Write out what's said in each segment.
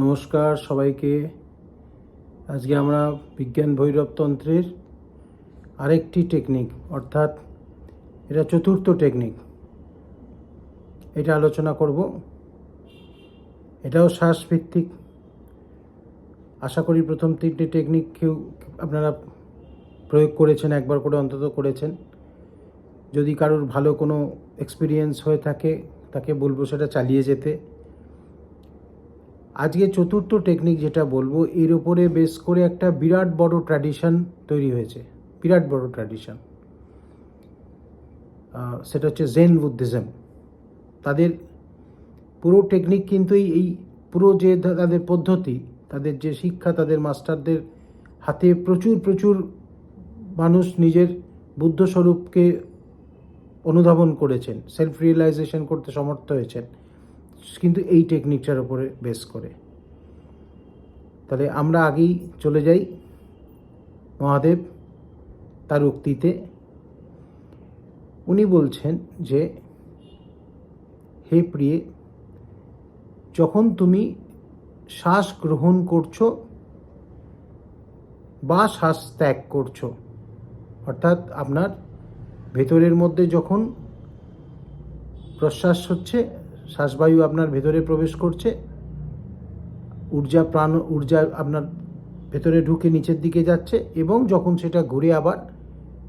নমস্কার সবাইকে। আজকে আমরা বিজ্ঞান ভৈরবতন্ত্রের আরেকটি টেকনিক অর্থাৎ এটা চতুর্থ টেকনিক এটা আলোচনা করব। এটাও শ্বাসভিত্তিক। আশা করি প্রথম তিনটি টেকনিক কেউ আপনারা প্রয়োগ করেছেন, একবার করে অন্তত করেছেন। যদি কারোর ভালো কোনো এক্সপিরিয়েন্স হয়ে থাকে, তাকে বলব সেটা চালিয়ে যেতে। আজকে চতুর্থ টেকনিক যেটা বলব, এর উপরে বেস করে একটা বিরাট বড় ট্র্যাডিশন তৈরি হয়েছে। বিরাট বড় ট্র্যাডিশন সেটা হচ্ছে জেন বুদ্ধিজম তাদের পুরো টেকনিক কিন্তু এই এই পুরো যে তাদের পদ্ধতি, তাদের যে শিক্ষা, তাদের মাস্টারদের হাতে প্রচুর প্রচুর মানুষ নিজের বুদ্ধস্বরূপকে অনুধাবন করেছেন সেলফ রিয়েলাইজেশন করতে সমর্থ হয়েছেন। কিন্তু এই টেকনিকটার উপরে বেস করে। তাহলে আমরা আগেই চলে যাই। মহাদেব তার উক্তিতে উনি বলছেন যে, হে প্রিয়ে, যখন তুমি শ্বাস গ্রহণ করছ বা শ্বাস ত্যাগ করছ, অর্থাৎ আপনার ভেতরের মধ্যে যখন প্রশ্বাস হচ্ছে শ্বাসবায়ু আপনার ভেতরে প্রবেশ করছে, ঊর্জা প্রাণ, ঊর্জা আপনার ভেতরে ঢুকে নিচের দিকে যাচ্ছে এবং যখন সেটা ঘুরে আবার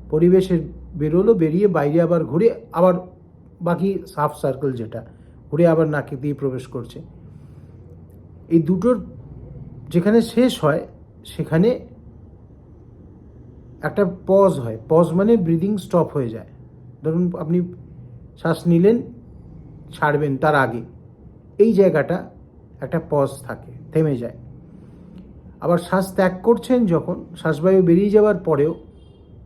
পরিবেশে বেরোলো, বেরিয়ে বাইরে আবার ঘুরে আবার বাকি সাফ সার্কেল যেটা, ঘুরে আবার নাকে দিয়ে প্রবেশ করছে। এই দুটোর যেখানে শেষ হয়, সেখানে একটা পজ হয়। পজ মানে ব্রিদিং স্টপ হয়ে যায়। ধরুন আপনি শ্বাস নিলেন ছাড়বেন তার আগে। এই জায়গাটা একটা পজ থাকে, থেমে যায়। আবার শ্বাস ত্যাগ করছেন যখন, শ্বাসবায়ু বেরিয়ে যাওয়ার পরেও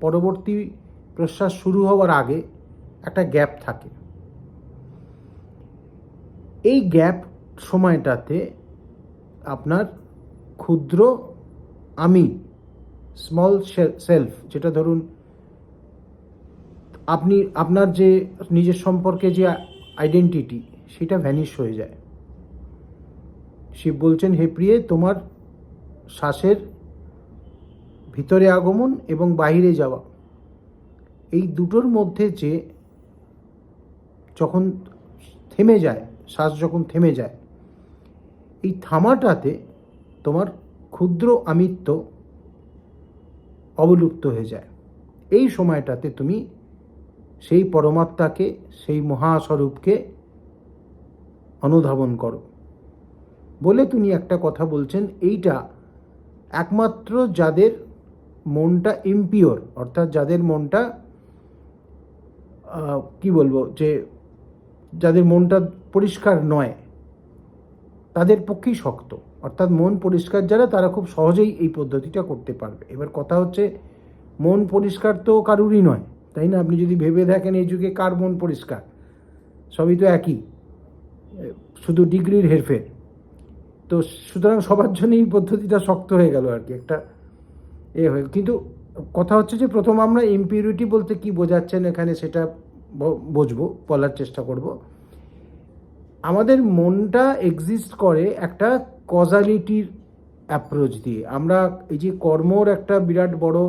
পরবর্তী প্রশ্বাস শুরু হওয়ার আগে একটা গ্যাপ থাকে। এই গ্যাপ সময়টাতে আপনার ক্ষুদ্র আমি স্মল সেলফ যেটা ধরুন, আপনি, আপনার যে নিজের সম্পর্কে যে আইডেন্টিটি সেটা ভ্যানিশ হয়ে যায়। শিব বলছেন, হে প্রিয়ে, তোমার শ্বাসের ভিতরে আগমন এবং বাইরে যাওয়া। এই দুটোর মধ্যে যে যখন থেমে যায়, শ্বাস যখন থেমে যায়, এই থামাটাতে তোমার ক্ষুদ্র আমিত্ব অবলুপ্ত হয়ে যায়। এই সময়টাতে তুমি সেই পরমাত্মাকে, সেই মহাস্বরূপকে অনুধাবন করো। বলে তিনি একটা কথা বলছেন, এইটা একমাত্র যাদের মনটা ইম্পিওর অর্থাৎ যাদের মনটা কি বলব, যে যাদের মনটা পরিষ্কার নয়, তাদের পক্ষেই শক্ত। অর্থাৎ মন পরিষ্কার যারা, তারা খুব সহজেই এই পদ্ধতিটা করতে পারবে। এবার কথা হচ্ছে, মন পরিষ্কার তো কারুরই নয়। তাই না? আপনি যদি ভেবে দেখেন এই যুগে কার মন পরিষ্কার, সবই তো একই, শুধু ডিগ্রির হেরফের। তো সুতরাং সবার জন্য এই পদ্ধতিটা শক্ত হয়ে গেল আর কি, একটা এ হয়ে কিন্তু কথা হচ্ছে যে প্রথম আমরা ইম্পিউরিটি বলতে কি বোঝাচ্ছেন এখানে সেটা বুঝব, বলার চেষ্টা করব। আমাদের মনটা এক্সিস্ট করে একটা কজালিটির অ্যাপ্রোচ দিয়ে। আমরা এই যে কর্মর একটা বিরাট বড়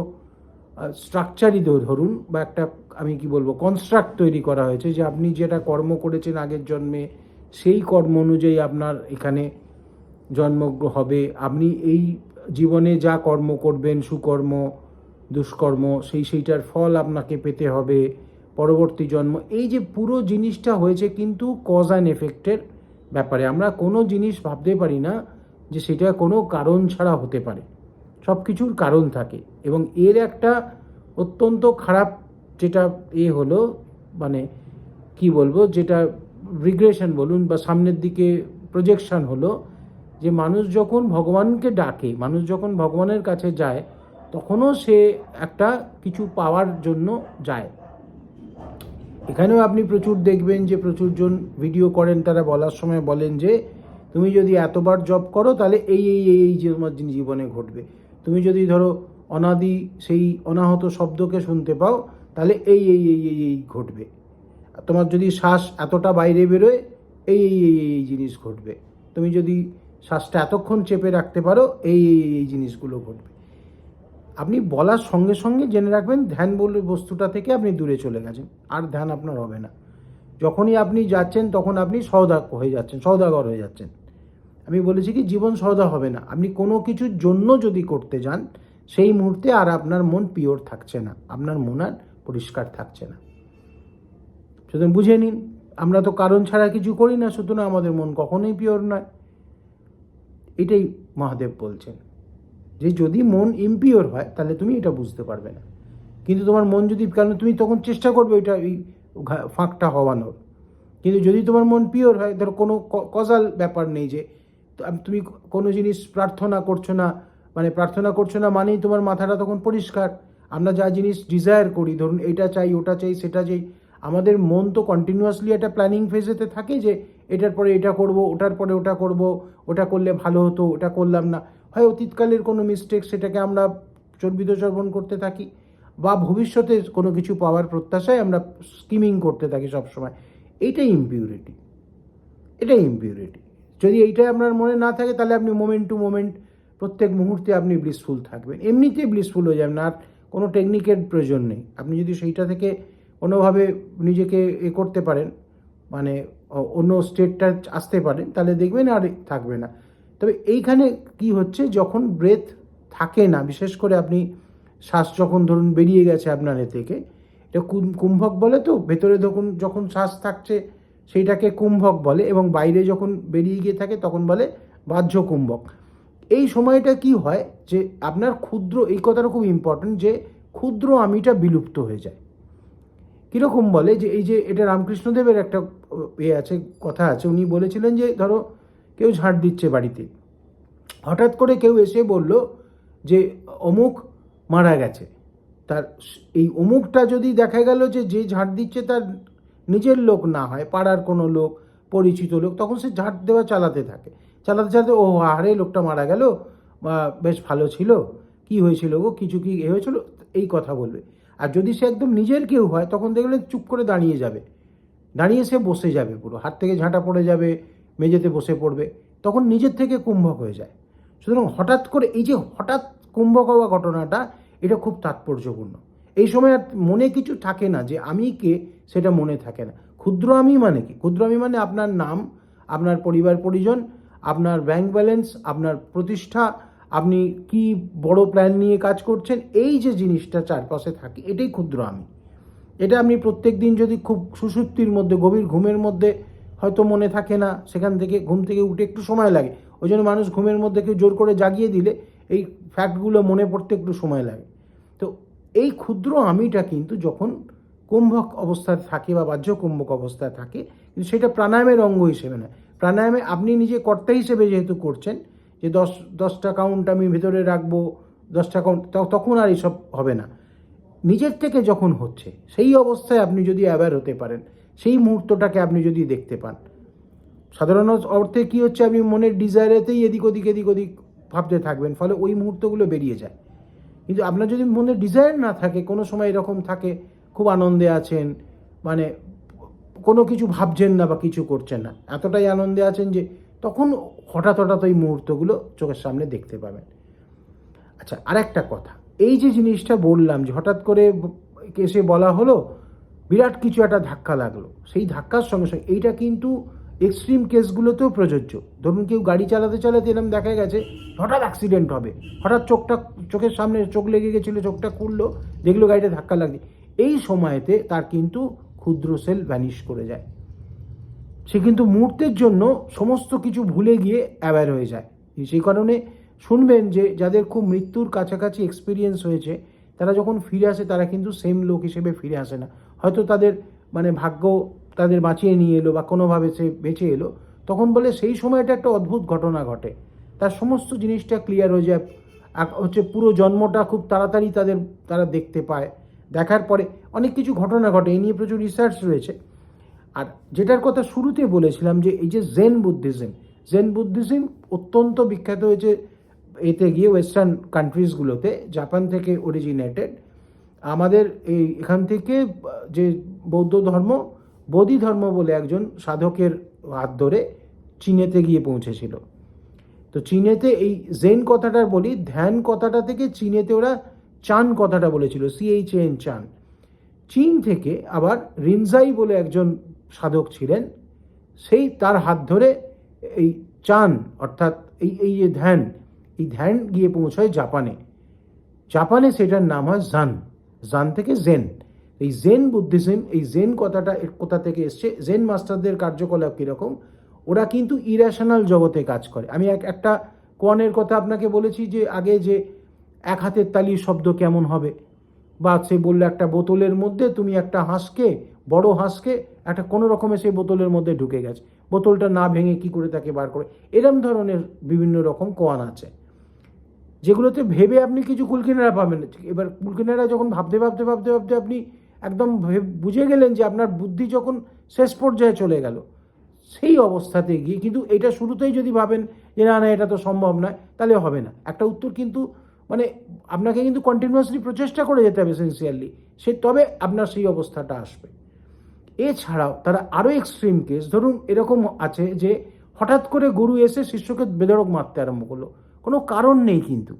স্ট্রাকচারই ধরুন বা একটা, আমি কি বলব কনস্ট্রাক্ট তৈরি করা হয়েছে যে আপনি যেটা কর্ম করেছেন আগের জন্মে, সেই কর্ম অনুযায়ী আপনার এখানে জন্ম হবে। আপনি এই জীবনে যা কর্ম করবেন, সুকর্ম, দুষ্কর্ম, সেই সেইটার ফল আপনাকে পেতে হবে পরবর্তী জন্ম। এই যে পুরো জিনিসটা হয়েছে কিন্তু কজ অ্যান্ড এফেক্টের ব্যাপারে। আমরা কোনো জিনিস ভাবতে পারি না যে সেটা কোনো কারণ ছাড়া হতে পারে। সব কিছুর কারণ থাকে এবং এর একটা অত্যন্ত খারাপ যেটা এ হলো মানে কি বলব যেটা রিগ্রেশন বলুন বা সামনের দিকে প্রজেকশন হলো যে মানুষ যখন ভগবানকে ডাকে মানুষ যখন ভগবানের কাছে যায় তখনও সে একটা কিছু পাওয়ার জন্য যায় এখানেও আপনি প্রচুর দেখবেন যে প্রচুর জন ভিডিও করেন তারা বলার সময় বলেন যে তুমি যদি এতবার জব করো তাহলে এই এই এই তোমার জীবনে ঘটবে তুমি যদি ধরো অনাদি সেই অনাহত শব্দকে শুনতে পাও, তাহলে এই এই এই এই এই ঘটবে। তোমার যদি শ্বাস এতটা বাইরে বেরোয়, এই এই এই এই জিনিস ঘটবে। তুমি যদি শ্বাসটা এতক্ষণ চেপে রাখতে পারো এই এই এই জিনিসগুলো ঘটবে। আপনি বলার সঙ্গে সঙ্গে জেনে রাখবেন, ধ্যান বলে বস্তুটা থেকে আপনি দূরে চলে গেছেন, আর ধ্যান আপনার হবে না। যখনই আপনি যাচ্ছেন, তখন আপনি সওদা হয়ে যাচ্ছেন, সওদাগর হয়ে যাচ্ছেন। আমি বলেছি কি, জীবন সওদা হবে না। আপনি কোনো কিছুর জন্য যদি করতে যান, সেই মুহূর্তে আর আপনার মন পিওর থাকছে না। আপনার মন আর পরিষ্কার থাকছে না। সুতরাং বুঝে নিন, আমরা তো কারণ ছাড়া কিছু করি না, সুতরাং আমাদের মন কখনোই পিওর নয়। এটাই মহাদেব বলছেন। যে যদি মন ইমপিওর হয়, তাহলে তুমি এটা বুঝতে পারবে না। কিন্তু তোমার মন যদি, কারণ তুমি তখন চেষ্টা করবে ওইটা, ওই ফাঁকটা হওয়ানোর। কিন্তু যদি তোমার মন পিওর হয়, ধরো কোনো কজাল ব্যাপার নেই যে তুমি কোনো জিনিস প্রার্থনা করছ না মানে প্রার্থনা করছ না মানেই তোমার মাথাটা তখন পরিষ্কার। আমরা যা জিনিস ডিজায়ার করি, ধরুন এটা চাই, ওটা চাই, সেটা চাই, আমাদের মন তো কন্টিনিউয়াসলি একটা প্ল্যানিং ফেজেতে থাকে যে এটার পরে এটা করব, ওটার পরে ওটা করব, ওটা করলে ভালো হতো, ওটা করলাম না। হয় অতীতকালের কোনো মিস্টেক সেটাকে আমরা চর্বিত চর্বণ করতে থাকি, বা ভবিষ্যতে কোনো কিছু পাওয়ার প্রত্যাশায় আমরা স্কিমিং করতে থাকি সবসময়। এটাই ইম্পিউরিটি এটাই ইম্পিউরিটি যদি এইটাই আপনার মনে না থাকে, তাহলে আপনি মোমেন্ট টু মোমেন্ট প্রত্যেক মুহূর্তে আপনি ব্লিসফুল থাকবেন। এমনিতেই ব্লিসফুল হয়ে যাবেন, আর কোনো টেকনিকের প্রয়োজন নেই। আপনি যদি সেইটা থেকে কোনোভাবে নিজেকে এ করতে পারেন মানে অন্য স্টেটটা আসতে পারেন, তাহলে দেখবেন আর থাকবে না। তবে এইখানে কি হচ্ছে, যখন ব্রেথ থাকে না, বিশেষ করে আপনি শ্বাস যখন ধরুন বেরিয়ে গেছে আপনার এ থেকে, এটা কুম্ভক বলে তো, ভেতরে যখন যখন শ্বাস থাকছে সেইটাকে কুম্ভক বলে এবং বাইরে যখন বেরিয়ে গিয়ে থাকে তখন বলে বাহ্য কুম্ভক। এই সময়টা কি হয় যে আপনার ক্ষুদ্র, এই কথাটা খুব ইম্পর্টেন্ট যে ক্ষুদ্র আমিটা বিলুপ্ত হয়ে যায়। কীরকম বলে যে এই যে এটা রামকৃষ্ণদেবের একটা এ আছে, কথা আছে, উনি বলেছিলেন যে ধরো কেউ ঝাঁট দিচ্ছে বাড়িতে। হঠাৎ করে কেউ এসে বলল যে অমুক মারা গেছে। তার, এই অমুকটা যদি দেখা গেল যে যে ঝাঁট দিচ্ছে তার নিজের লোক না হয়, পাড়ার কোনো লোক, পরিচিত লোক, তখন সে ঝাঁট দেওয়া চালাতে থাকে। চালাতে চালাতে, ও আরে লোকটা মারা গেল বেশ ভালো ছিল, কি হয়েছিল গো, কিছু কি এ হয়েছিল? এই কথা বলবে। আর যদি সে একদম নিজের কেউ হয়, তখন দেখলে চুপ করে দাঁড়িয়ে যাবে। দাঁড়িয়ে সে বসে যাবে পুরো, হাত থেকে ঝাঁটা পড়ে যাবে, মেঝেতে বসে পড়বে, তখন নিজের থেকে কুম্ভক হয়ে যায়। সুতরাং হঠাৎ করে, এই যে হঠাৎ কুম্ভক হওয়া ঘটনাটা, এটা খুব তাৎপর্যপূর্ণ। এই সময় আর মনে কিছু থাকে না যে আমি কে সেটা মনে থাকে না। ক্ষুদ্র আমি মানে কি? ক্ষুদ্র আমি মানে আপনার নাম, আপনার পরিবার পরিজন, আপনার ব্যাংক ব্যালেন্স আপনার প্রতিষ্ঠা, আপনি কি বড় প্ল্যান নিয়ে কাজ করছেন, এই যে জিনিসটা চারপাশে থাকে, এটাই ক্ষুদ্র আমি। এটা আপনি প্রত্যেক দিন যদি খুব সুসুপ্তির মধ্যে, গভীর ঘুমের মধ্যে হয়তো মনে থাকে না, সেখান থেকে ঘুম থেকে উঠে একটু সময় লাগে। ওই জন্য মানুষ ঘুমের মধ্যে কেউ জোর করে জাগিয়ে দিলে এই ফ্যাক্টগুলো মনে পড়তে একটু সময় লাগে। এই ক্ষুদ্র আমিটা কিন্তু যখন কুম্ভক অবস্থায় থাকে বা বাহ্য কুম্ভক অবস্থায় থাকে, কিন্তু সেটা প্রাণায়ামের অঙ্গ হিসেবে নয়। প্রাণায়ামে আপনি নিজে কর্তা হিসেবে যেহেতু করছেন, যে দশ, দশটা কাউন্ট আমি ভেতরে রাখব, দশটা কাউন্ট তখন আর এইসব হবে না। নিজের থেকে যখন হচ্ছে, সেই অবস্থায় আপনি যদি অ্যাওয়্যার হতে পারেন, সেই মুহূর্তটাকে আপনি যদি দেখতে পান, সাধারণ অর্থে কি হচ্ছে, আপনি মনের ডিজায়ারেতেই এদিক ওদিক এদিক ওদিক ভাবতে থাকবেন, ফলে ওই মুহূর্তগুলো বেরিয়ে যায়। কিন্তু আপনার যদি মনে ডিজায়ার না থাকে, কোনো সময় এরকম থাকে, খুব আনন্দে আছেন মানে কোনো কিছু ভাবছেন না বা কিছু করছেন না, এতটাই আনন্দে আছেন যে তখন হঠাৎ হঠাৎ ওই মুহূর্তগুলো চোখের সামনে দেখতে পাবেন। আচ্ছা আর একটা কথা, এই যে জিনিসটা বললাম যে হঠাৎ করে এসে বলা হলো, বিরাট কিছু একটা ধাক্কা লাগল, সেই ধাক্কার সঙ্গে সঙ্গে এইটা কিন্তু এক্সট্রিম কেসগুলোতেও প্রযোজ্য। ধরুন কেউ গাড়ি চালাতে চালাতে এরকম দেখা গেছে, হঠাৎ অ্যাক্সিডেন্ট হবে। হঠাৎ চোখটা, চোখের সামনে চোখ লেগে গেছিল, চোখটা খুললো, দেখল গাড়িটা ধাক্কা লাগছে। এই সময়তে তার কিন্তু ক্ষুদ্র সেল ভ্যানিশ করে যায়। সে কিন্তু মুহূর্তের জন্য সমস্ত কিছু ভুলে গিয়ে অ্যাওয়্যার হয়ে যায়। সেই কারণে শুনবেন যে, যাদের খুব মৃত্যুর কাছাকাছি এক্সপিরিয়েন্স হয়েছে, তারা যখন ফিরে আসে, তারা কিন্তু সেম লোক হিসেবে ফিরে আসে না। হয়তো তাদের মানে ভাগ্য তাদের বাঁচিয়ে নিয়ে এলো বা কোনোভাবে সে বেঁচে এলো, তখন বলে সেই সময়টা একটা অদ্ভুত ঘটনা ঘটে। তার সমস্ত জিনিসটা ক্লিয়ার হয়ে যায়। হচ্ছে পুরো জন্মটা খুব তাড়াতাড়ি তাদের, তারা দেখতে পায়। দেখার পরে অনেক কিছু ঘটনা ঘটে এই নিয়ে প্রচুর রিসার্চ রয়েছে। আর যেটার কথা শুরুতে বলেছিলাম যে এই যে জেন বুদ্ধিজম জেন বুদ্ধিজম অত্যন্ত বিখ্যাত হয়েছে এতে গিয়ে ওয়েস্টার্ন কান্ট্রিজগুলোতে জাপান থেকে অরিজিনেটেড আমাদের এই এখান থেকে, যে বৌদ্ধ ধর্ম বোধি ধর্ম বলে একজন সাধকের হাত ধরে চীনেতে গিয়ে পৌঁছেছিল। তো চীনেতে এই জেন কথাটা বলি, ধ্যান কথাটা থেকে চীনেতে ওরা চান কথাটা বলেছিল সিএইচ এন চান। চীন থেকে আবার রিনজাই বলে একজন সাধক ছিলেন, সেই তার হাত ধরে এই চান, অর্থাৎ এই এই যে ধ্যান, এই ধ্যান গিয়ে পৌঁছায় জাপানে। জাপানে সেটার নাম হয় জান জান থেকে জেন। এই জেন বুদ্ধিজম এই জেন কথাটা কোথা থেকে এসছে? জেন মাস্টারদের কার্যকলাপ কীরকম? ওরা কিন্তু ইরেশনাল জগতে কাজ করে। আমি এক, একটা কোয়ানের কথা আপনাকে বলেছি যে, আগে যে এক হাতের তালির শব্দ কেমন হবে? বা সে বলল একটা বোতলের মধ্যে তুমি একটা হাঁসকে, বড় হাঁসকে, একটা কোনো রকমে সেই বোতলের মধ্যে ঢুকে গেছে। বোতলটা না ভেঙে কি করে তাকে বার করে? এরম ধরনের বিভিন্ন রকম কোয়ান আছে। যেগুলোতে ভেবে আপনি কিছু কুলকিনারা পাবেন। এবার কুলকিনারা যখন ভাবতে ভাবতে ভাবতে ভাবতে আপনি একদম বুঝে গেলেন যে আপনার বুদ্ধি যখন শেষ পর্যায়ে চলে গেল, সেই অবস্থাতে গিয়ে কিন্তু এটা শুরুতেই যদি ভাবেন যে না না, এটা তো সম্ভব নয়, তাহলে হবে না। একটা উত্তর কিন্তু মানে আপনাকে কিন্তু কন্টিনিউয়াসলি প্রচেষ্টা করে যেতে হবে সিনসিয়ারলি সে তবে আপনার সেই অবস্থাটা আসবে। এছাড়াও তারা আরও এক্সট্রিম কেস ধরুন এরকম আছে যে হঠাৎ করে গুরু এসে শিষ্যকে বেদরক মারতে আরম্ভ করল। কোনো কারণ নেই কিন্তু।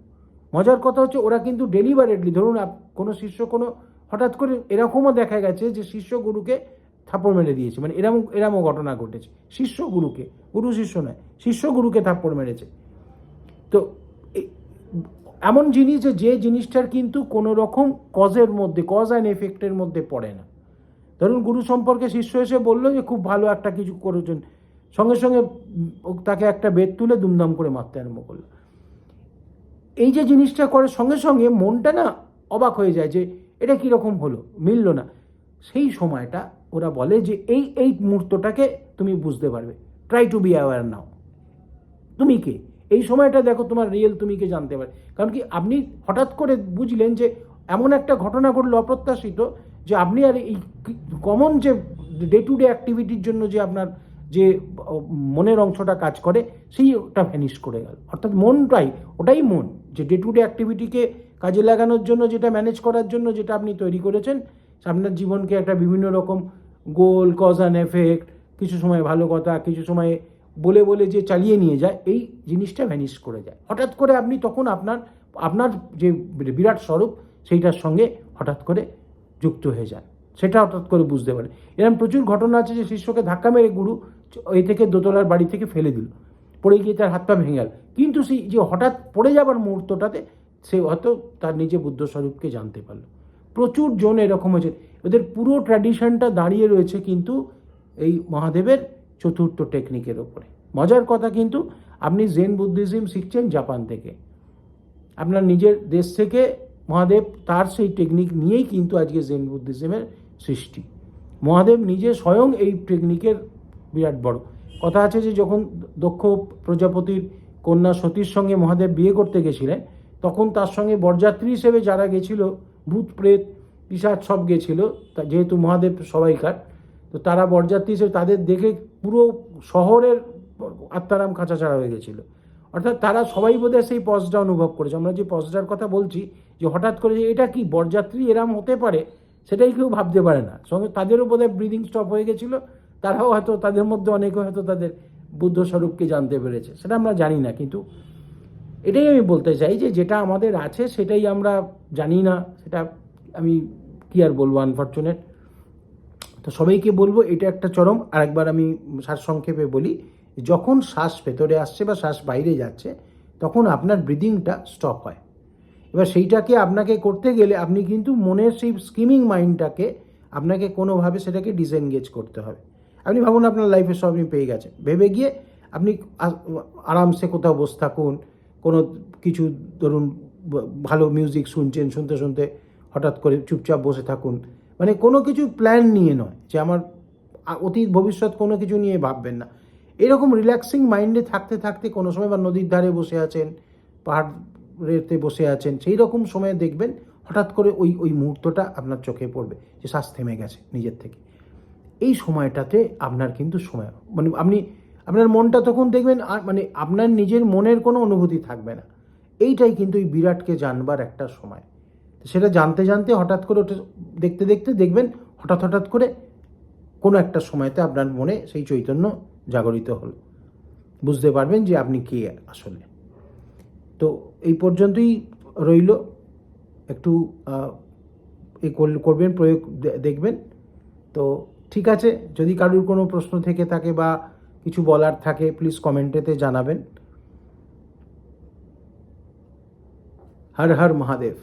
মজার কথা হচ্ছে ওরা কিন্তু ডেলিভারেটলি ধরুন কোনো শিষ্য কোনো হঠাৎ করে এরকমও দেখা গেছে যে শিষ্য গুরুকে থাপ্পড় মেরে দিয়েছে। মানে এরম, এরমও ঘটনা ঘটেছে। শিষ্য গুরুকে, গুরু শিষ্য নয়, শিষ্য গুরুকে থাপ্পড় মেরেছে। তো এমন জিনিস যে জিনিসটার কিন্তু কোনো রকম কজের মধ্যে কজ অ্যান্ড এফেক্টের মধ্যে পড়ে না। ধরুন, গুরু সম্পর্কে শিষ্য এসে বলল যে, খুব ভালো একটা কিছু করেছেন। সঙ্গে সঙ্গে তাকে একটা বেদ তুলে দুমদাম করে মারতে আরম্ভ করল। এই যে জিনিসটা করে, সঙ্গে সঙ্গে মনটা না অবাক হয়ে যায় যে এটা কীরকম হলো? মিলল না। সেই সময়টা ওরা বলে যে, এই এই মুহূর্তটাকে তুমি বুঝতে পারবে। Try to be aware now তুমি কে? এই সময়টা দেখো তোমার রিয়েল তুমি কে জানতে পারে কারণ কি আপনি হঠাৎ করে বুঝলেন যে, এমন একটা ঘটনা ঘটলো অপ্রত্যাশিত যে আপনি আর এই কমন যে ডে টু ডে অ্যাক্টিভিটির জন্য যে আপনার যে মনের অংশটা কাজ করে সেই ওটা ভ্যানিশ করে গেল। অর্থাৎ মনটাই, ওটাই মন যে ডে টু ডে অ্যাক্টিভিটিকে কাজে লাগানোর জন্য, যেটা ম্যানেজ করার জন্য, যেটা আপনি তৈরি করেছেন, আপনার জীবনকে একটা বিভিন্ন রকম গোল কজ অ্যান্ড এফেক্ট কিছু সময় ভালো কথা, কিছু সময় বলে বলে যে চালিয়ে নিয়ে যায়, এই জিনিসটা ভ্যানিশ করে যায়। হঠাৎ করে আপনি তখন আপনার আপনার যে বিরাট স্বরূপ, সেইটার সঙ্গে হঠাৎ করে যুক্ত হয়ে যান। সেটা হঠাৎ করে বুঝতে পারে এরকম প্রচুর ঘটনা আছে যে শিষ্যকে ধাক্কা মেরে গুরু এ থেকে দোতলার বাড়ি থেকে ফেলে দিল। পড়ে গিয়ে তার হাত পা ভেঙে গেল। কিন্তু সেই যে হঠাৎ পড়ে যাবার মুহূর্তটাতে সে হয়তো তার নিজে বুদ্ধ স্বরূপকে জানতে পারল। প্রচুর জন এরকম হয়েছে। ওদের পুরো ট্র্যাডিশনটা দাঁড়িয়ে রয়েছে কিন্তু এই মহাদেবের চতুর্থ টেকনিকের ওপরে। মজার কথা কিন্তু, আপনি জেন বুদ্ধিজম শিখছেন জাপান থেকে। আপনার নিজের দেশ থেকে মহাদেব তার সেই টেকনিক নিয়েই কিন্তু আজকে জেন বুদ্ধিজমের সৃষ্টি। মহাদেব নিজে স্বয়ং এই টেকনিকের বিরাট বড়। কথা আছে যে যখন দক্ষ প্রজাপতির কন্যা সতীর সঙ্গে মহাদেব বিয়ে করতে গেছিলেন তখন তার সঙ্গে বরযাত্রী হিসেবে যারা গেছিল, ভূত, প্রেত পিসাচ সব গেছিল যেহেতু মহাদেব সবাইকার, তো তারা বরযাত্রী হিসেবে তাদের দেখে পুরো শহরের আত্মারাম খাঁচা ছাড়া হয়ে গেছিল। অর্থাৎ তারা সবাই বোধহয় সেই পজটা অনুভব করেছে। আমরা যে পজটার কথা বলছি, যে হঠাৎ করে যে এটা কি বরযাত্রী এরাম হতে পারে, সেটাই কেউ ভাবতে পারে না। সঙ্গে তাদেরও বোধহয় ব্রিদিং স্টপ হয়ে গেছিল। তারাও হয়তো তাদের মধ্যে অনেকে হয়তো তাদের বুদ্ধস্বরূপকে জানতে পেরেছে। সেটা আমরা জানি না, কিন্তু এটাই আমি বলতে চাই যে যেটা আমাদের আছে সেটাই আমরা জানি না, সেটা আমি কি আর বলব আনফর্চুনেট তো সবাইকে বলব, এটা একটা চরম। আরেকবার আমি সারসংক্ষেপে বলি, যখন শ্বাস ভেতরে আসছে বা শ্বাস বাইরে যাচ্ছে, তখন আপনার ব্রিদিংটা স্টপ হয়। এবার সেইটাকে আপনাকে করতে গেলে আপনি কিন্তু মনের সেই স্কিমিং মাইন্ডটাকে আপনাকে কোনোভাবে সেটাকে ডিসএনগেজ করতে হবে। আপনি ভাবুন আপনার লাইফে সব আপনি পেয়ে গেছেন। ভেবে গিয়ে আপনি আরামসে কোথাও বসে থাকুন কোনো কিছু ধরুন, ভালো মিউজিক শুনছেন, শুনতে শুনতে হঠাৎ করে চুপচাপ বসে থাকুন। মানে কোনো কিছু প্ল্যান নিয়ে নয় যে আমার অতীত, ভবিষ্যৎ কোনো কিছু নিয়ে ভাববেন না। এরকম রিল্যাক্সিং মাইন্ডে থাকতে থাকতে কোনো সময় বা নদীর ধারে বসে আছেন, পাহাড়েতে বসে আছেন, সেই রকম সময়ে দেখবেন হঠাৎ করে ওই ওই মুহূর্তটা আপনার চোখে পড়বে যে শ্বাস থেমে গেছে নিজের থেকে। এই সময়টাতে আপনার কিন্তু সময় মানে আপনি আপনার মনটা তখন দেখবেন মানে আপনার নিজের মনের কোনো অনুভূতি থাকবে না। এইটাই কিন্তু এই বিরাটকে জানবার একটা সময়। সেটা জানতে জানতে হঠাৎ করে ওটা দেখতে দেখতে দেখবেন, হঠাৎ হঠাৎ করে কোনো একটা সময়তে আপনার মনে সেই চৈতন্য জাগরিত হলো। বুঝতে পারবেন যে আপনি কে আসলে। তো এই পর্যন্তই রইল। একটু এ করবেন, প্রয়োগ দেখবেন। তো ঠিক আছে, যদি কারুর কোনো প্রশ্ন থেকে থাকে বা কিছু বলার থাকে প্লিজ কমেন্টেতে জানাবেন। হর হর মহাদেব।